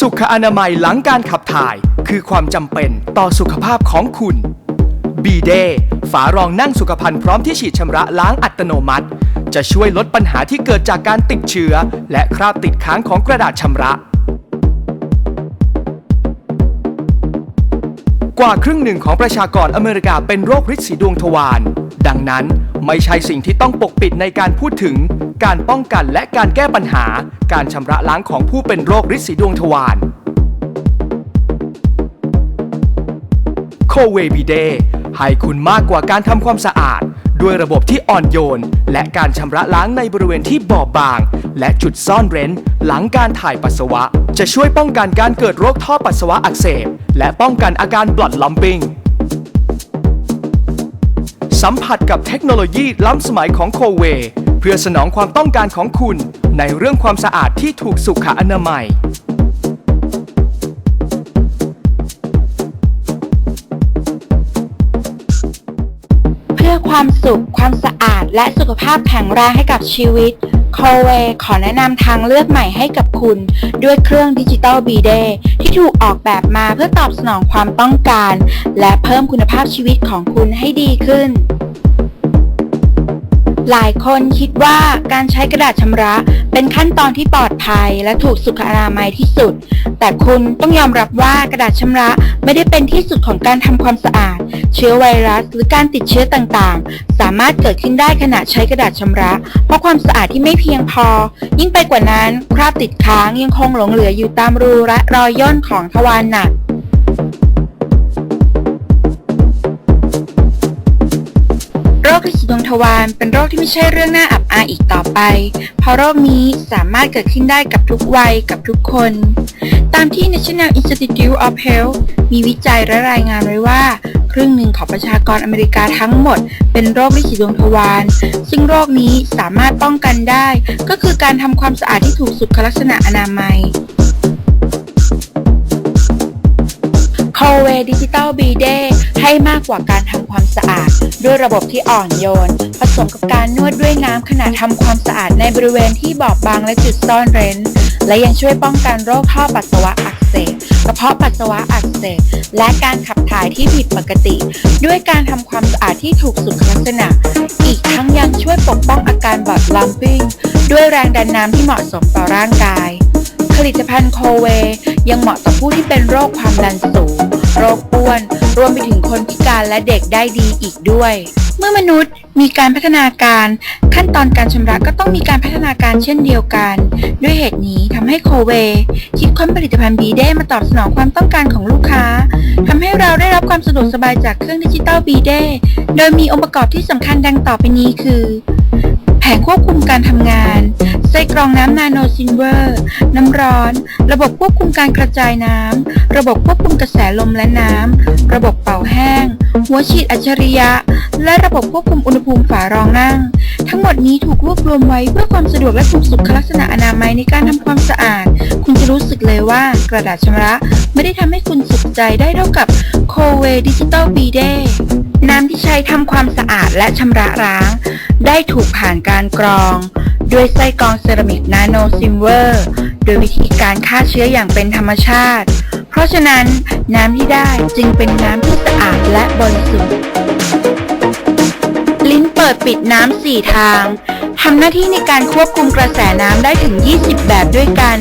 สุขอนามัยหลังการขับถ่าย คือความจำเป็นต่อสุขภาพของคุณ b ีเดฝารองนั่งสุขภัณฑ์พร้อมที่ฉีดชำระล้างอัตโนมัติ จะช่วยลดปัญหาที่เกิดจากการติดเชื้อ และคราบติดค้างของกระดาษชำระ กว่าครึ่งหนึ่งของประชากรอเมริกาเป็นโรคฤทธิ์สีดวงทวาร ดังนั้นไม่ใช่สิ่งที่ต้องปกปิดในการพูดถึง การป้องกันและการแก้ปัญหา การชำระล้างของผู้เป็นโรคฤทธิ์สีดวงทวารโคเวบีเดให้คุณมากกว่าการทำความสะอาด ด้วยระบบที่อ่อนโยน และการชำระล้างในบริเวณที่บอบบาง และจุดซ่อนเร้น หลังการถ่ายปัสสาวะ จะช่วยป้องกันการเกิดโรคท่อปัสสาวะอักเสบ และป้องกันอาการบลอดลัมปิง สัมผัสกับเทคโนโลยีล้ำสมัยของโคเว เพื่อสนองความต้องการของคุณ ในเรื่องความสะอาดที่ถูกสุขอนามัย เพื่อความสุข ความสะอาดและสุขภาพแข็งแรงให้กับชีวิต c o w a y ขอแนะนำทางเลือกใหม่ให้กับคุณ ด้วยเครื่องดิจิตอล b d ที่ถูกออกแบบมาเพื่อตอบสนองความต้องการ และเพิ่มคุณภาพชีวิตของคุณให้ดีขึ้น หลายคนคิดว่าการใช้กระดาษชำระเป็นขั้นตอนที่ปลอดภัยและถูกสุขอนามัยที่สุด แต่คุณต้องยอมรับว่ากระดาษชำระไม่ได้เป็นที่สุดของการทำความสะอาด เชื้อไวรัส หรือการติดเชื้อต่างๆ สามารถเกิดขึ้นได้ขณะใช้กระดาษชำระ เพราะความสะอาดที่ไม่เพียงพอ ยิ่งไปกว่านั้น คราบติดค้างยังคงหลงเหลืออยู่ตามรูและรอยย่นของทวารหนัก ทวารเป็นโรคที่ไม่ใช่เรื่องน่าอับอายอีกต่อไป เพราะโรคนี้สามารถเกิดขึ้นได้กับทุกวัยกับทุกคน ตามที่ National Institute of Health มีวิจัยและรายงานไว้ว่าครึ่งหนึ่งของประชากรอเมริกาทั้งหมด เป็นโรคฤทธิ์สีดวงทวาร ซึ่งโรคนี้สามารถป้องกันได้ ก็คือการทำความสะอาดที่ถูกสุขลักษณะอนามัย c o w a y Digital b d ให้มากกว่าการทำ ความสะอาด ด้วยระบบที่อ่อนโยน ผสมกับการนวดด้วยน้ำขณะทำความสะอาดในบริเวณที่บอบบางและจุดซ่อนเร้น และยังช่วยป้องกันโรคท่อปัสสาวะอักเสบกระเพาะปัสสาวะอักเสบและการขับถ่ายที่ผิดปกติ ด้วยการทำความสะอาดที่ถูกสุขลักษณะ อีกทั้งยังช่วยปกป้องอาการบอดลัมปิ้งด้วยแรงดันน้ำที่เหมาะสมต่อร่างกาย ผลิตภัณฑ์โคเว ยังเหมาะต่อผู้ที่เป็นโรคความดันสูง โรคอ้วน รวมไปถึงคนพิการและเด็กได้ดีอีกด้วย เมื่อมนุษย์มีการพัฒนาการ ขั้นตอนการชำระก็ต้องมีการพัฒนาการเช่นเดียวกัน ด้วยเหตุนี้ทำให้โคเวคิดค้นผลิตภัณฑ์บีเดมาตอบสนองความต้องการของลูกค้าทำให้เราได้รับความสะดวกสบายจากเครื่องดิจิตอลบีเดโดยมีองค์ประกอบที่สำคัญดังต่อไปนี้คือ แผงควบคุมการทำงาน ไส้กรองน้ำนาโนซินเวอร์ น้ำร้อน ระบบควบคุมการกระจายน้ำ ระบบควบคุมกระแสลมและน้ำ ระบบเป่าแห้ง หัวฉีดอัจฉริยะ และระบบควบคุมอุณหภูมิฝารองนั่ง ทั้งหมดนี้ถูกรวบรวมไว้เพื่อความสะดวกและถูกสุขลักษณะอนามัยในการทำความสะอาด คุณจะรู้สึกเลยว่ากระดาษชำระ ไม่ได้ทำให้คุณสุขใจได้เท่ากับโคเวดิจิตอลบีเดน้ำที่ใช้ทำความสะอาดและชำระล้าง ได้ถูกผ่านการกรอง ด้วยไส้กรองเซรามิกนาโนซิมเวอร์ โดยวิธีการฆ่าเชื้ออย่างเป็นธรรมชาติ เพราะฉะนั้นน้ำที่ได้จึงเป็นน้ำที่สะอาดและบริสุทธิ์ เปิดปิดน้ำสี่ทางทำหน้าที่ในการควบคุมกระแสน้ำได้ถึง 20 แบบด้วยกัน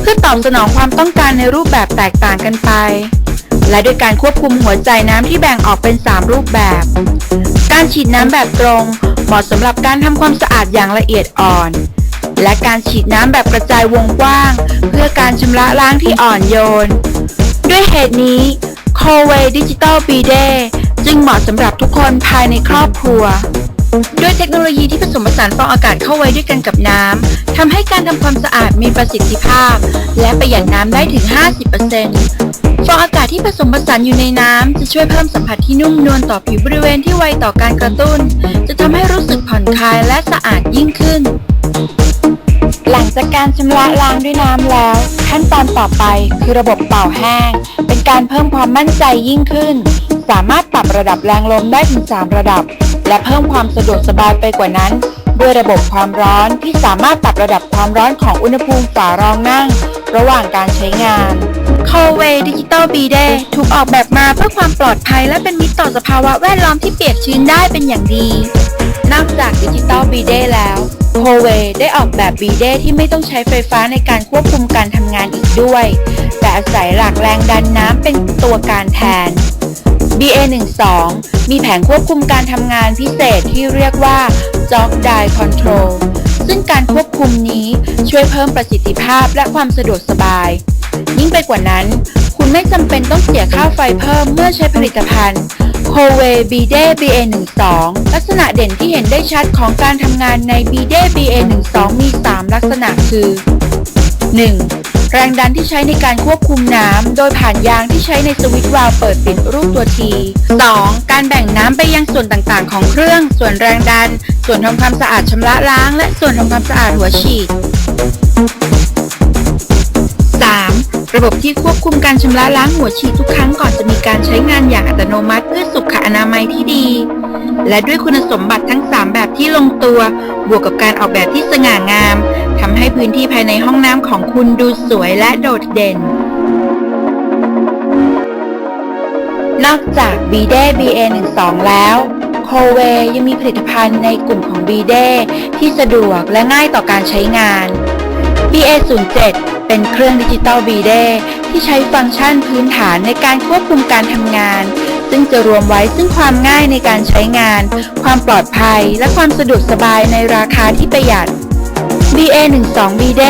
เพื่อตอบสนองความต้องการในรูปแบบแตกต่างกันไป และด้วยการควบคุมหัวใจน้ำที่แบ่งออกเป็น 3 รูปแบบ การฉีดน้ำแบบตรงเหมาะสำหรับการทำความสะอาดอย่างละเอียดอ่อน และการฉีดน้ำแบบกระจายวงกว้าง เพื่อการชำระล้างที่อ่อนโยน ด้วยเหตุนี้ c o w a y Digital b d จึงเหมาะสำหรับทุกคนภายในครอบครัว ด้วยเทคโนโลยีที่ผสมผสานฟองอากาศเข้าไว้ด้วยกันกับน้ำทำให้การทำความสะอาดมีประสิทธิภาพ และประหยัดน้ำได้ถึง 50%ฟองอากาศที่ผสมผสานอยู่ในน้ำจะช่วยเพิ่มสัมผัสที่นุ่มนวลต่อผิวบริเวณที่ไวต่อการกระตุ้น จะทำให้รู้สึกผ่อนคลายและสะอาดยิ่งขึ้น หลังจากการชำระล้างด้วยน้ำแล้ว ขั้นตอนต่อไปคือระบบเป่าแห้ง เป็นการเพิ่มความมั่นใจยิ่งขึ้น สามารถปรับระดับแรงลมได้ถึง 3 ระดับ และเพิ่มความสะดวกสบายไปกว่านั้น ด้วยระบบความร้อนที่สามารถปรับระดับความร้อนของอุณหภูมิฝารองนั่ง ระหว่างการใช้งาน c o w a y Digital b d ถูกออกแบบมาเพื่อความปลอดภัยและเป็นมิตรต่อสภาวะแวดล้อมที่เปียกชื้นได้เป็นอย่างดี นอกจาก Digital b d แล้ว c o w a y ได้ออกแบบ b d ที่ไม่ต้องใช้ไฟฟ้าในการควบคุมการทำงานอีกด้วย แต่อาศัยหลักแรงดันน้ำเป็นตัวการแทน BA12 มีแผงควบคุมการทำงานพิเศษที่เรียกว่า Jog Die Control ซึ่งการควบคุมนี้ช่วยเพิ่มประสิทธิภาพและความสะดวกสบาย ยิ่งไปกว่านั้น คุณไม่จำเป็นต้องเสียค่าไฟเพิ่มเมื่อใช้ผลิตภัณฑ์ c o w a y b d BA12 ลักษณะเด่นที่เห็นได้ชัดของการทำงานใน b d BA12 มี 3 ลักษณะคือ 1. แรงดันที่ใช้ในการควบคุมน้ำ โดยผ่านยางที่ใช้ในสวิตช์วาล์วเปิดปิดรูปตัวที 2. การแบ่งน้ำไปยังส่วนต่างๆ ของเครื่อง ส่วนแรงดัน ส่วนทำความสะอาดชำระล้าง และส่วนทำความสะอาดหัวฉีด 3. ระบบที่ควบคุมการชำระล้างหัวฉีดทุกครั้งก่อนจะมีการใช้งานอย่างอัตโนมัติเพื่อสุขอนามัยที่ดี และด้วยคุณสมบัติทั้ง 3 ที่ลงตัว บวกกับการออกแบบที่สง่างามทำให้พื้นที่ภายในห้องน้ำของคุณดูสวยและโดดเด่น นอกจาก b d BA12 แล้ว c o w a y ยังมีผลิตภัณฑ์ในกลุ่มของ b d ที่สะดวกและง่ายต่อการใช้งาน BA07 เป็นเครื่องดิจิตอล b d ที่ใช้ฟังก์ชันพื้นฐานในการควบคุมการทำงาน ซึ่งจะรวมไว้ซึ่งความง่ายในการใช้งาน ความปลอดภัย และความสะดวกสบายในราคาที่ประหยัด BA12 b d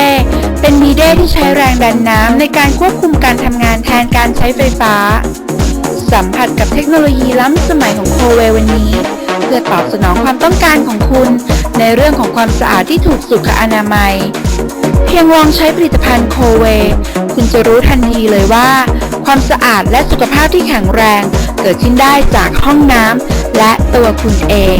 เป็น b d ที่ใช้แรงดันน้ำในการควบคุมการทำงานแทนการใช้ไฟฟ้า สัมผัสกับเทคโนโลยีล้ำสมัยของโคเววันนี้ เพื่อตอบสนองความต้องการของคุณ ในเรื่องของความสะอาดที่ถูกสุขอนามัย เพียงลองใช้ผลิตภัณฑ์โคเว คุณจะรู้ทันทีเลยว่า ความสะอาดและสุขภาพที่แข็งแรง เกิดขึ้นได้จากห้องน้ำและตัวคุณเอง